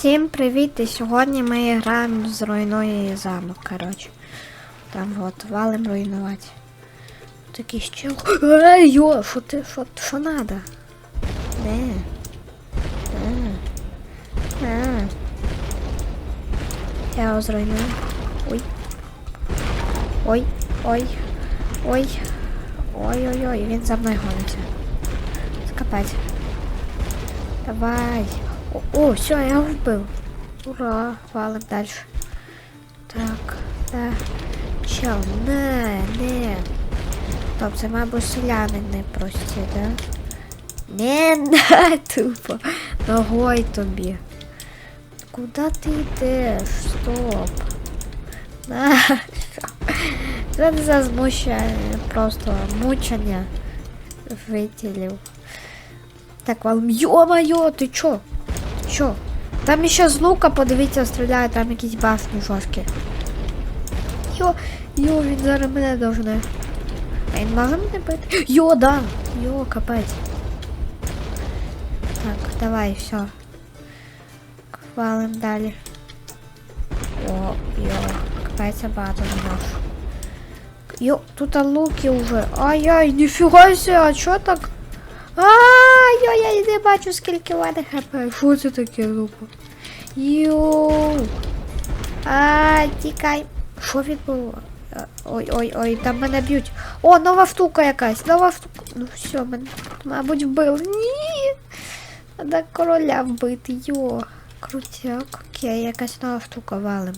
Всім привіт! І сьогодні ми граємо з руйнує замок, коротше. Там от валим руйнувати. Такий щел. Ей, йо, що ти, що, що надо? Не. Не. Не. Я його зруйную. Ой. Ой, ой, ой. Ой-ой-ой, він за мною гониться. Скопать. Давай. О, все, я його вбив. Ура, валим дальше. Так, да. Чел, не, не. Стоп, це, мабуть, селяни не прості, да? Не, не, тупо. Ногой тобі. Куда ти йдеш? Стоп. На? Це за змущення, просто мучення виділив. Так, валим. Ё-моё, ти чо? Ти чо? Там ще з лука, подивіться, стріляє, там якісь башні жорсткі. Йо, йо, він зараз мене должне. А він може мене бити? Йо, да. Йо, капець. Так, давай, все. Валим далі. О, йо, капець, я багато не ношу. Йо, тут луки уже. Ай-яй, ніфіга себе, а чо так? А, Йо, я не бачу, скільки мене хп. Що це таке, лупа? Йоу. А, тікай. Що відбуло? Е, Ой, ой, ой, там мене б'ють. О, нова штука якась, нова штука. Ну все, мене, мабуть, вбили. Ні. Треба короля вбити, йо. Крутяк. Окей, якась нова штука валим.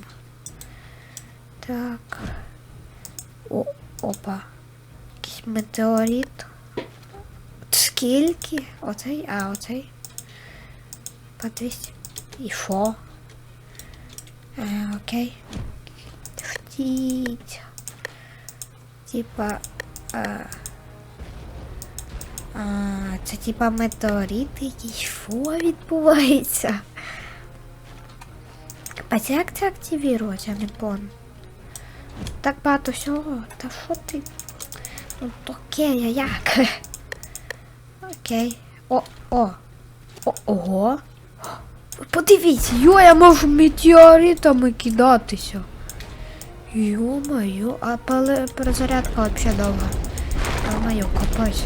Так. О, опа. Якийсь метеорит. Скільки? Оцей, а, оцей. По 200. І що? Е, окей. Втіть. Типа. Е, а, це типа метеорити якісь. Що відбувається? А як це активірувати, я не понял. Так багато всього. Та що ти? Ну, то окей, як? Окей. О, о. О, ого. Подивіться, йо, я можу метеоритами кидатися. Йо-моє, а перезарядка взагалі довга. Йо-моє, капець.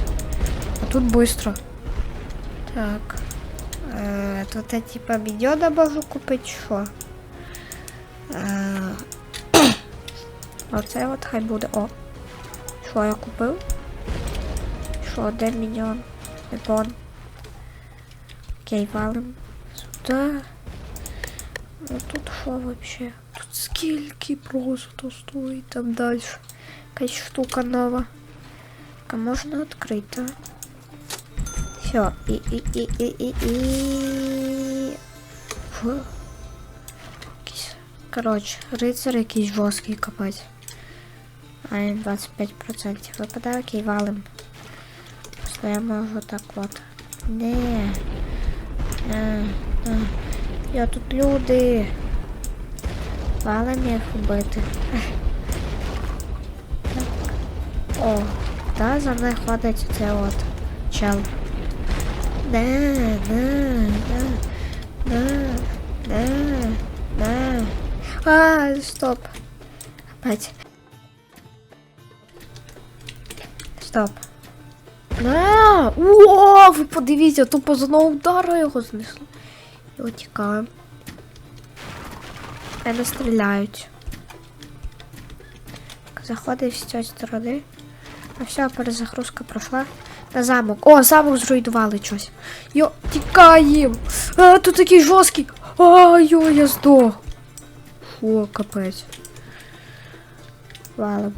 А тут быстро. Так. Е, тут я типа медіода можу купити, що? Е, оце от хай буде. О. Що я купив? Що, де мільйон? Не пон. Окей, валим. Сюда. Ну тут що вообще? Тут скільки просто стоїть там дальше. Якась штука нова. А можна відкрити. Все. І, і, і, і, і, і. Коротше, рицар якийсь жорсткий капець. А 25% випадає, окей, валим. Я можу так от. Не. Не. Не. Я тут люди. Валим їх вбити. О, та за мною ходить оце от чел. Не, не, не, не, не, не. А, стоп. Опять. Стоп. А, о, ви подивіться, тупо з одного удару його знесло. Його тікаємо. Мене стріляють. Заходить з цієї сторони. Ну все, перезагрузка пройшла. На замок. О, замок зруйнували щось. Йо, тікаємо. А, тут такий жорсткий. А, йо, я здох. Фу, капець. Валом.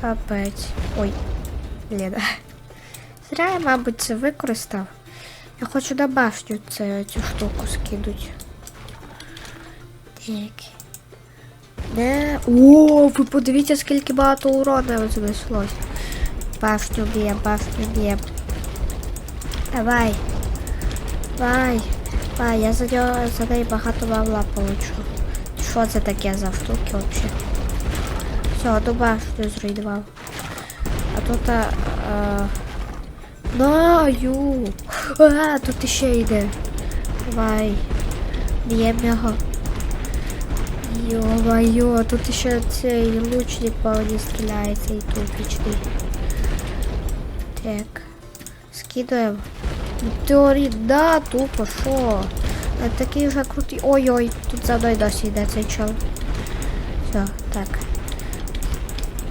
Капець. Ой. Блін. Зря я, мабуть, це використав. Я хочу на башню це, цю штуку скинуть. Так. Не. О, ви подивіться, скільки багато урона знеслось. Башню б'єм, башню б'єм. Давай. Давай. Давай, я за нього за неї багато бабла получу. Що це таке за штуки взагалі? Все, одну башню зруйнував. А тут а, а, Наю. А, тут іще йде. Давай. Б'ємо його. Йо-моє, тут ще цей лучник повні стріляється і тупічний. Так. Скидаємо. В да, тупо, що? А такий вже крутий. Ой-ой, тут за мною досі йде цей. Все, так.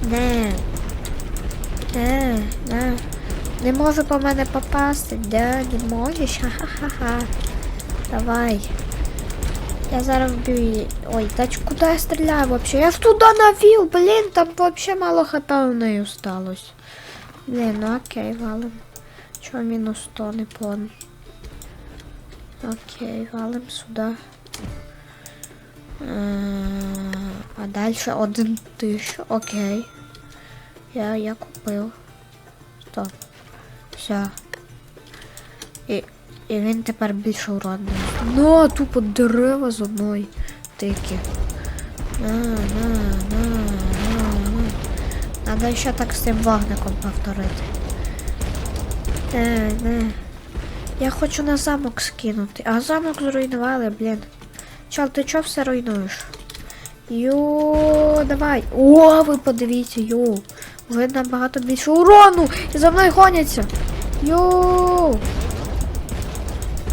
Не. Не, не. Не можу по мене попасти, да, не можеш? Ха-ха-ха-ха. Давай. Я зараз вб'ю її. Ой, та куди я стріляю вообще? Я ж туди навів, блін, там вообще мало хп у неї осталось. Блін, ну окей, валим. Чого мінус 100 не пон? Окей, валим сюди. Е, А далі один тисяч. Окей. Я, я купив. Стоп. Все. І, і він тепер більш уродний. Ну, тупо дерева з одної тики. На, на, на, на, на. Надо ще так з цим вогником повторити. Не, не. Я хочу на замок скинути. А замок зруйнували, блін. Чел, ти чого все руйнуєш? Йо, давай. О, ви подивіться, йо. Вже набагато більше урону! І за мною гоняться. Йо.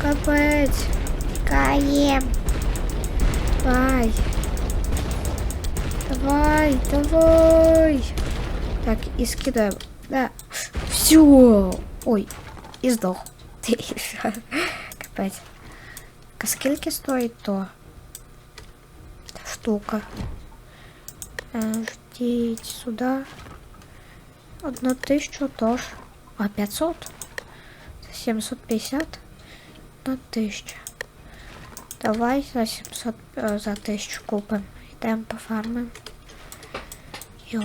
Капець. Каєм. Давай. Давай, давай. Так, і скидаємо. Да. Все. Ой, і здох. Капець. Скільки стоїть то? Штука. Е, Ждіть сюди. Одну тисячу тож. А 500? Це 750? Одна тисяча. Давай за 700 е, за тисячу купимо. Йдемо по фармам. Йо.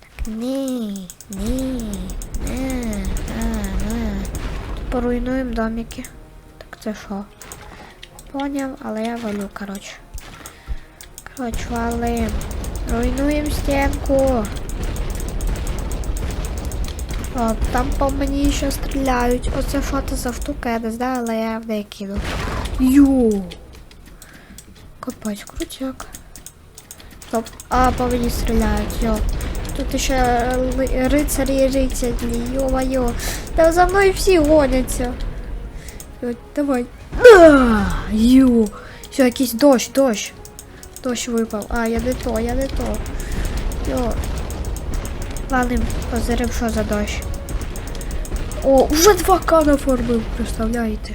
Так, ні, ні, не, не, не. Поруйнуємо домики. Так це що? Поняв, але я валю, коротше. Коротше, валим. Руйнуємо стінку. О, там по мені ще стріляють. Оце це за штука, я не знаю, але я в неї кину. Йо! Копать крутяк. Стоп. А, по мені стріляють, йо. Тут ще рицарі і рицарі, йо-моє. Та за мною всі гоняться. Давай. А, Йо. Все, якийсь дощ, дощ. Дощ випав. А, я не то, я не то. Йо. Валим, позирим, що за дощ. О, вже 2К нафармив, представляєте?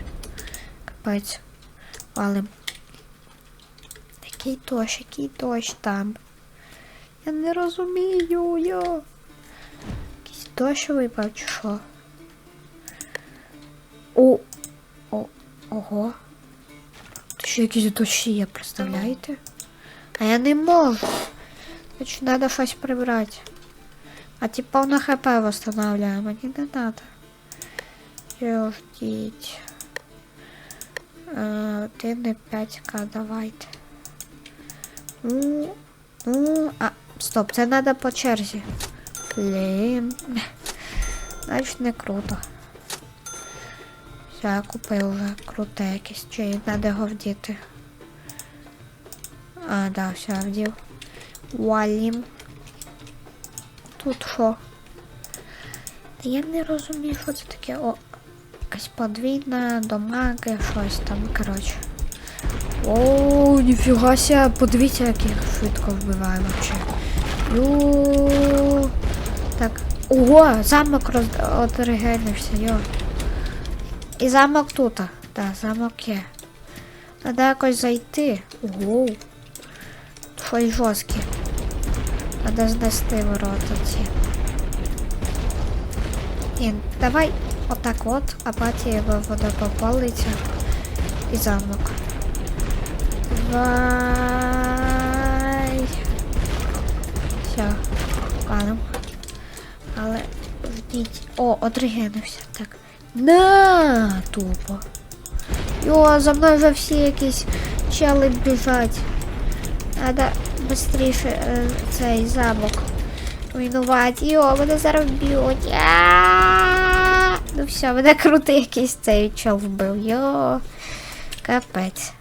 Капець. Валим. Який дощ, який дощ там? Я не розумію, йо. Якийсь дощ випав чи що? О, о, ого. Ще якісь дощі є, представляєте? А я не можу. Значить, треба щось прибрати. А типа на хп восстанавливаем, мені не надо. Ждіть. Ти не 5к, давайте. Ну, ну, а, стоп, це треба по черзі. Блін. Значить не круто. Все, я купив вже круте якесь. Чи треба його вдіти? А, да, все, вдів. Валім. Тут що? Та я не розумію, що це таке. О, якась подвійна домаги, щось там, коротше. О, ніфіга ся, подивіться, як їх швидко вбиває вообще. Ю. Так. Ого, замок роз... отрегенився, йо. І замок тут. Так, замок є. Треба якось зайти. Ого. Щось жорстке. Треба знести ворота ці. І давай отак от, а потім вода попалиться і замок. Давай. Все, паном. Але ждіть. О, отрегенився. Так. На тупо. Йо, за мною вже всі якісь чели біжать. Надо быстріше е, цей замок руйнувати. Йо, мене зараз б'ють. Ну все, мене крутий якийсь цей чол вбив. Йо. Капець.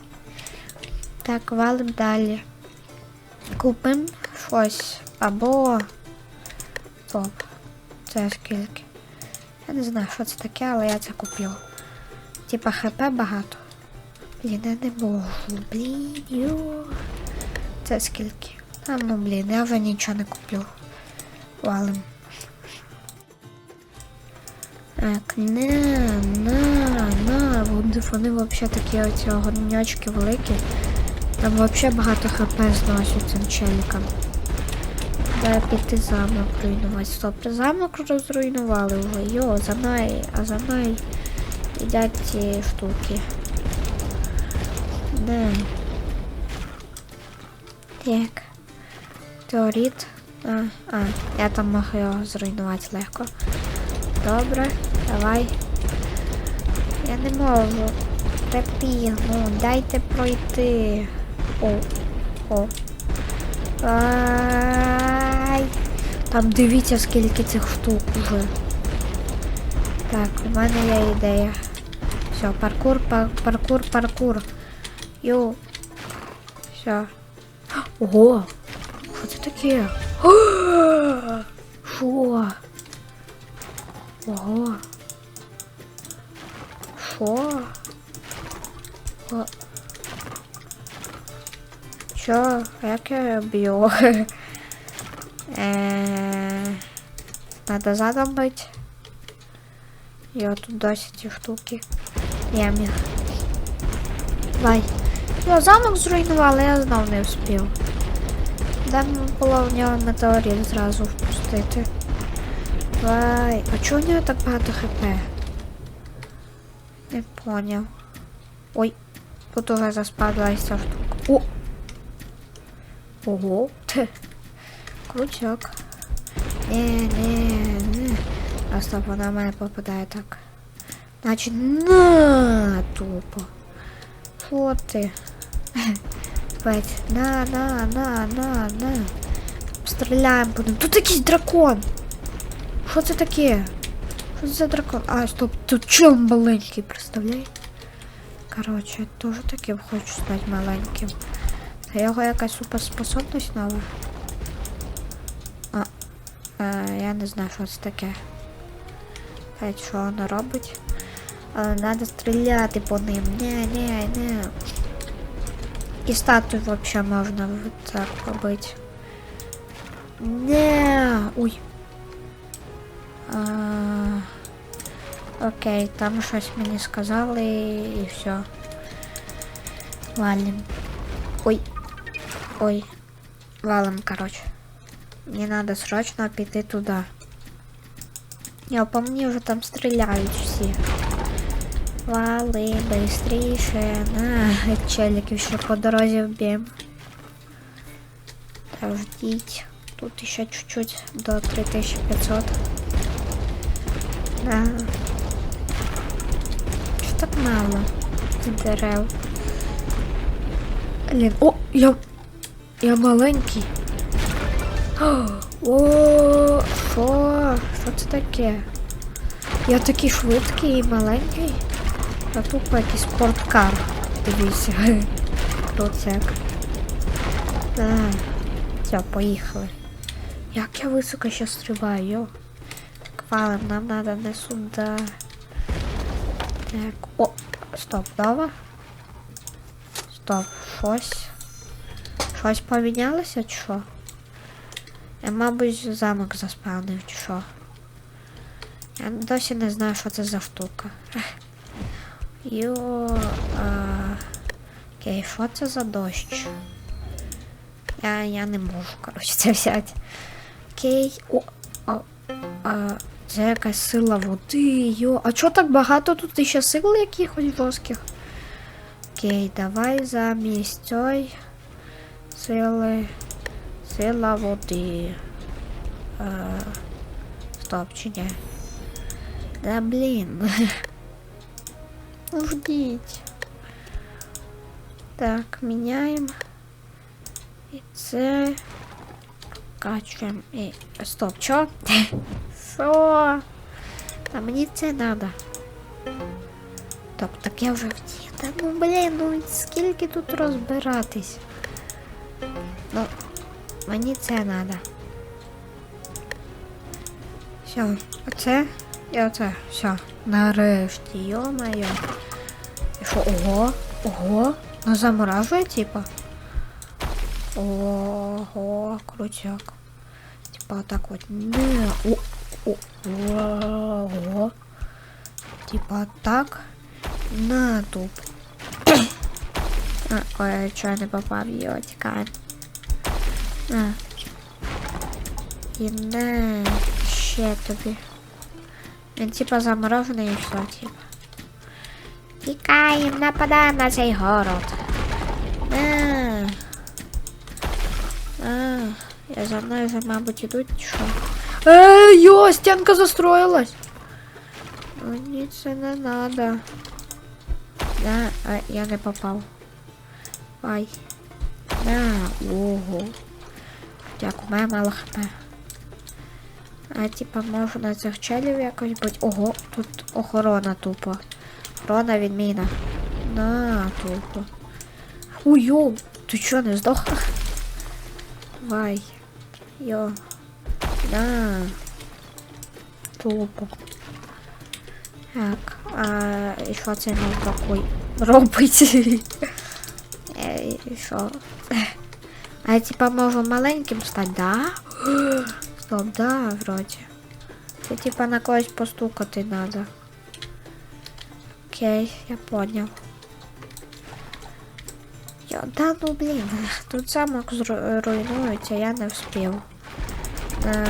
Так, валим далі. Купим щось. Або. Стоп. Це скільки? Я не знаю, що це таке, але я це куплю. Типа хп багато. Блін, я не можу. Блін, йо. Це скільки? А ну блін, я вже нічого не куплю. Валим. Так, на, на, на. Вони, взагалі такі оці огонячки великі. Там взагалі багато хп зносять цим челікам. Треба піти замок руйнувати. Стоп, замок розруйнували вже. Йо, за мною, а за мною їдять ці штуки. Да. Так. Теоріт. А, а, я там можу його зруйнувати легко. Добре, давай. Я не можу. Терпі, ну дайте пройти. О, о. Ай. Там дивіться, скільки цих штук уже. Так, у мене є ідея. Все, паркур, пар паркур, паркур. Йоу. Все. Ого! Що це таке? Що? Ого. Що? О. Чо? А Як я б'ю? Е, Надо задом бить. Я тут досі ці штуки. Я міг. Давай. Я замок зруйнувала, я знов не встиг. Там було в нього метеорит зразу впустити. Давай. А чого у нього так багато хп? Не поняв. Ой, тут уже заспадалася ця штука. О! Ого. Ть. Крутяк. Не, не, не. А стоп, вона в мене попадає так. Значить, на тупо. Що ти? Петь, на, на, на, на, на. Стріляємо будемо. Тут якийсь дракон. Що це таке? Що це за дракон? А, стоп, тут чом маленький, представляй? Короче, я теж таким хочу стати маленьким. Це його якась суперспособність нова. А, е, я не знаю, що це таке. П'ять, що воно робить. Але треба стріляти по ним. Не, не, не. І статую вообще можна в- так робити. Не. Ой. Окей, там щось мені сказали і все. Валим. Ой. Ой. Валим, короче. Мне надо срочно піти туди. Я по мені вже там стріляють всі. Вали, быстріше. На, челіків ще по дорозі вб'ємо. Та ждіть. Тут ще чуть-чуть до 3500. Да. Що так мало дерев? Блін, о, я. Я маленький. О, що? Що це таке? Я такий швидкий і маленький. А тупо якийсь спорткар. Дивіться. Крутяк. Да. Все, поїхали. Як я високо ще стрибаю, йо. Так, валим, нам надо не сюди. Так, о, стоп, давай. Стоп, щось. Щось помінялося чи що? Я, мабуть, замок заспавнив чи що. Я досі не знаю, що це за штука. Йо. А... Окей, що це за дощ? Я, я не можу, коротше, це взяти. Окей. О, а, а, це якась сила води, йо. А чого так багато тут ще сил якихось жорстких? Окей, давай замість цієї сили. Сила води. Е, стоп, чи ні? Да блін. Ну, Ждіть. Так, міняємо. І це. Качуємо. І. Стоп, чо? Що? А мені це треба. Так, так я вже втік. Та ну блін, ну скільки тут розбиратись? Ну, мені це треба. Все, оце і оце. Все. Нарешті, йо-моє. Що, ого, ого, ну заморажує, типа. Ого, крутяк. Типа так от. Не. Ого. Типа так. На. А, ой, чого я не попав його, тікаємо. На. І не ще тобі. Він типа заморожений і все, типа. Тікаємо, нападаємо на цей город. На. А, я за мною вже, мабуть, ідуть, що? Ей, йо, стінка застроїлась. Мені це не надо. Да, а я не попав. Ай. На, ого. Дякую, має мало хп. А типа можу на цих челів якось бути. Ого, тут охорона тупо. Охорона відміна. На. Ой, йо, ти чо, не здох? Вай. Йо. На. Тупо. Так, а і що це нам такой робить? Е, що? А я типа можу маленьким стати, да? Стоп, да, вроді. Це типа на когось постукати надо. Окей, я понял. Йо, да ну блін, тут замок руйнується, я не вспів е,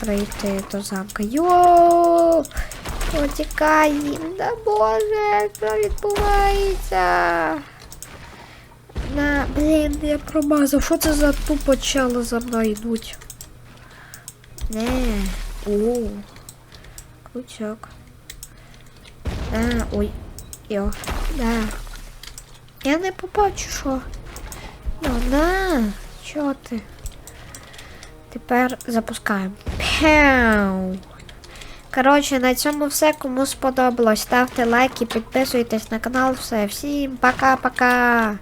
прийти до замка. Йо! Утікай, да боже, що відбувається? На, блін, я промазав. Що це за тупо чали за мною йдуть? Не, о, крючок. А, ой, йо, да. Я не попав, чи що? Ну, да. чо ти? Тепер запускаємо. Пяу. Коротше, на цьому все. Кому сподобалось, ставте лайки, підписуйтесь на канал. Все. Всім пока-пока.